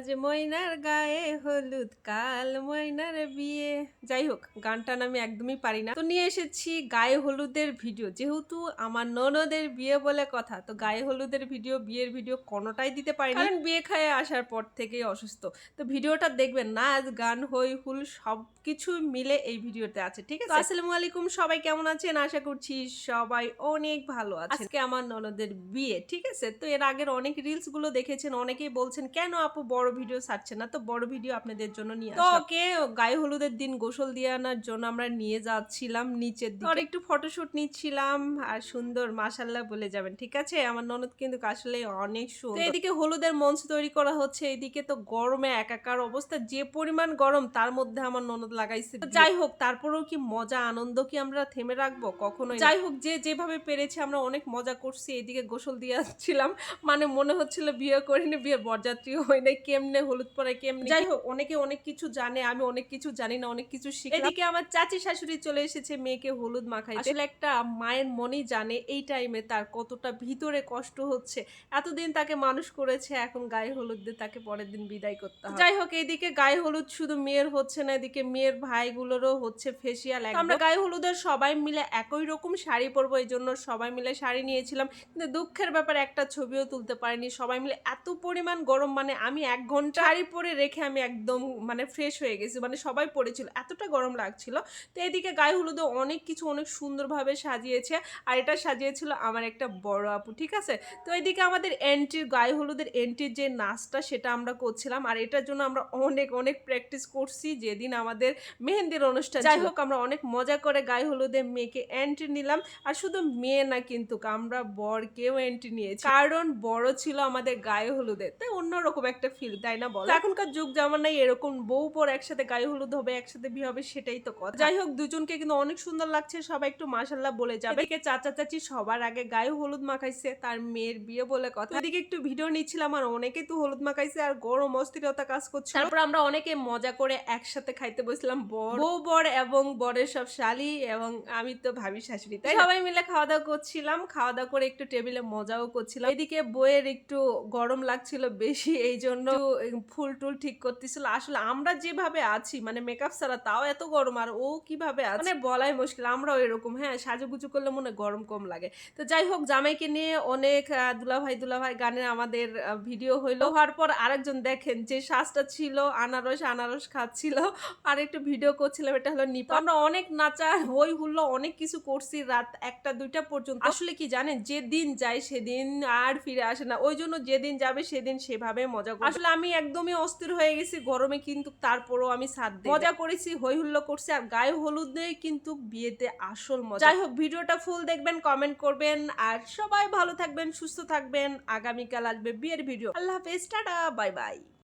আজ ময়নার গায়ে হলুদ কাল ময়নার বিয়ে। যাই হোক গানটা আমি একদমই পারি না। তো নিয়ে এসেছি গায়ে হলুদের ভিডিও। যেহেতু আমার ননদের বিয়ে বলে কথা তো গায়ে হলুদের ভিডিও বিয়ের ভিডিও কোনোটাই দিতে পারি কারণ বিয়ে খায় আসার পর থেকেই অসুস্থ। তো ভিডিওটা দেখবেন নাচ গান হই হুল সব কিছু মিলে এই ভিডিওতে আছে ঠিক আছে? আসসালামু আলাইকুম সবাই কেমন আছেন? আশা করছি সবাই অনেক ভালো আছে আজকে আমার ননদের বিয়ে ঠিক আছে? তো এর আগের অনেক রিলসগুলো দেখেছেন অনেকেই বলছেন কেন আপু বড় ভিডিও ছাড়ছে না তো বড় ভিডিও আপনাদের জন্য নিয়ে তো ওকে গায়ে হলুদের দিন গোসল দিয়ে আনার জন্য আমরা নিয়ে যাচ্ছিলাম নিচের দিকে। আর একটু ফটোশুট নিচ্ছিলাম আর সুন্দর মাশাল্লাহ বলে যাবেন ঠিক আছে? আমার ননদ কিন্তু আসলে অনেক সুন্দর। তো এদিকে হলুদের মঞ্চ তৈরি করা হচ্ছে এদিকে তো গরমে একাকার অবস্থা যে পরিমাণ গরম তার মধ্যে আমার ননদ লাগাইছে। যাই হোক তারপরেও কি মজা আনন্দ কি আমরা থেমে রাখব? কখনো যাই হোক যে যেভাবে পেরেছে আমরা অনেক মজা করছি এদিকে গোসল দিয়ে আসছিলাম। মানে মনে হচ্ছিল বিয়ে করিনি বিয়ে বরযাত্রী হই নাই কেমনে হলুদ পরে কেমনে? যাই হোক অনেকে অনেক কিছু জানে আমি অনেক কিছু জানি না অনেক কিছু শিখি এদিকে আমার চাচি শাশুড়ি চলে এসেছে মেয়েকে হলুদ মাখাই আসলে একটা মায়ের মনেই জানে এই টাইমে তার কতটা ভিতরে কষ্ট হচ্ছে। এতদিন তাকে মানুষ করেছে এখন গায়ে হলুদ দিয়ে তাকে পরের দিন বিদায় করতে হবে। যাই হোক এইদিকে গায়ে হলুদ শুধু মেয়ের হচ্ছে না এদিকে মেয়ের ভাইগুলোরও হচ্ছে ফেসিয়াল আমরা গায়ে হলুদের সবাই মিলে একই রকম শাড়ি পরবো এই জন্য সবাই মিলে শাড়ি নিয়েছিলাম। কিন্তু দুঃখের ব্যাপার একটা ছবিও তুলতে পারিনি। সবাই মিলে এত পরিমাণ গরম মানে আমি এক ঘণ্টা শাড়ি পরে রেখে আমি একদম মানে ফ্রেশ হয়ে গেছি। মানে সবাই পরেছিল এতটা গরম লাগছিল। তো এদিকে গায়ে হলুদে অনেক কিছু অনেক সুন্দরভাবে সাজিয়েছে। আর এটা সাজিয়েছিল আমার একটা বড় আপু ঠিক আছে? তো এদিকে আমাদের এন্ট্রির গায়ে হলুদের এন্ট্রির যে নাচটা সেটা আমরা করছিলাম। আর এটার জন্য আমরা অনেক অনেক প্র্যাকটিস করছি যেদিন আমাদের মেহেন্দির অনুষ্ঠান যাই হোক আমরা অনেক মজা করে গায়ে হলুদে মেয়েকে এন্ট্রি নিলাম। আর শুধু মেয়ে না কিন্তু আমরা বরকেও এন্ট্রি নিয়েছি। কারণ বড় ছিল আমাদের গায়ে হলুদে তাই অন্যরকম একটা ফিল তাই না বল? এখনকার যুগ জামানায় এরকম বউ পর একসাথে গায়ে হলুদ হবে একসাথে বিয়ে হবে সেটাই তো কথা। যাই হোক দুজনকে কিন্তু অনেক সুন্দর লাগছে সবাই একটু মাসাল্লাহ বলে যাবে। এদিকে চাচা চাচি সবার আগে গায়ে হলুদ মাখাইছে তার মেয়ের বিয়ে বলে কথা। এদিকে একটু ভিডিও নিচ্ছিলাম আর অনেকে তো হলুদ মাখাইছে আর গরম অস্থিরতা কাজ করছে। তারপর আমরা অনেকে মজা করে একসাথে খাইতে বসলাম বর। বউ বর এবং বরের সব শালি এবং আমি তো ভাবি শাশুড়ি তাই সবাই মিলে খাওয়া দাওয়া করছিলাম খাওয়া দাওয়া করে একটু টেবিলে মজাও করছিলাম। এদিকে বইয়ের একটু গরম লাগছিল বেশি এই জন্য ফুল টুল ঠিক করতেছিল। আসলে আমরা যেভাবে আছি মানে মেকআপ ছাড়া তাও এত গরম আর ও কীভাবে আছে? মানে বলাই মুশকিল আমরাও এরকম হ্যাঁ সাজুগুজু করলে মনে গরম কম লাগে। তো যাই হোক জামাইকে নিয়ে অনেক দুলাভাই দুলাভাই গানের আমাদের ভিডিও হইল। হওয়ার পর আরেকজন দেখেন যে শ্বাসটা ছিল আনারস আনারস খাচ্ছিল। আর একটু ভিডিও করছিলাম এটা হলো নিপা। আমরা অনেক নাচা হই হুল্লো অনেক কিছু করছি রাত একটা দুইটা পর্যন্ত। আসলে কি জানেন যেদিন যায় সেদিন আর ফিরে আসে না। ওই জন্য যেদিন যাবে সেদিন সেভাবে মজা আসলে আমি একদমই অস্থির হয়ে গেছি, গরমে কিন্তু তারপরও আমি দিই মজা করেছি হই হুল্লো করছি আর গায়ে হলুদ নেই কিন্তু বিয়েতে আসল মজা। যাই হোক, ভিডিওটা ফুল দেখবেন, কমেন্ট করবেন আর সবাই ভালো থাকবেন, সুস্থ থাকবেন। আগামীকাল আসবে বিয়ের ভিডিও। আল্লাহ হাফেজ, টাটা, বাই বাই।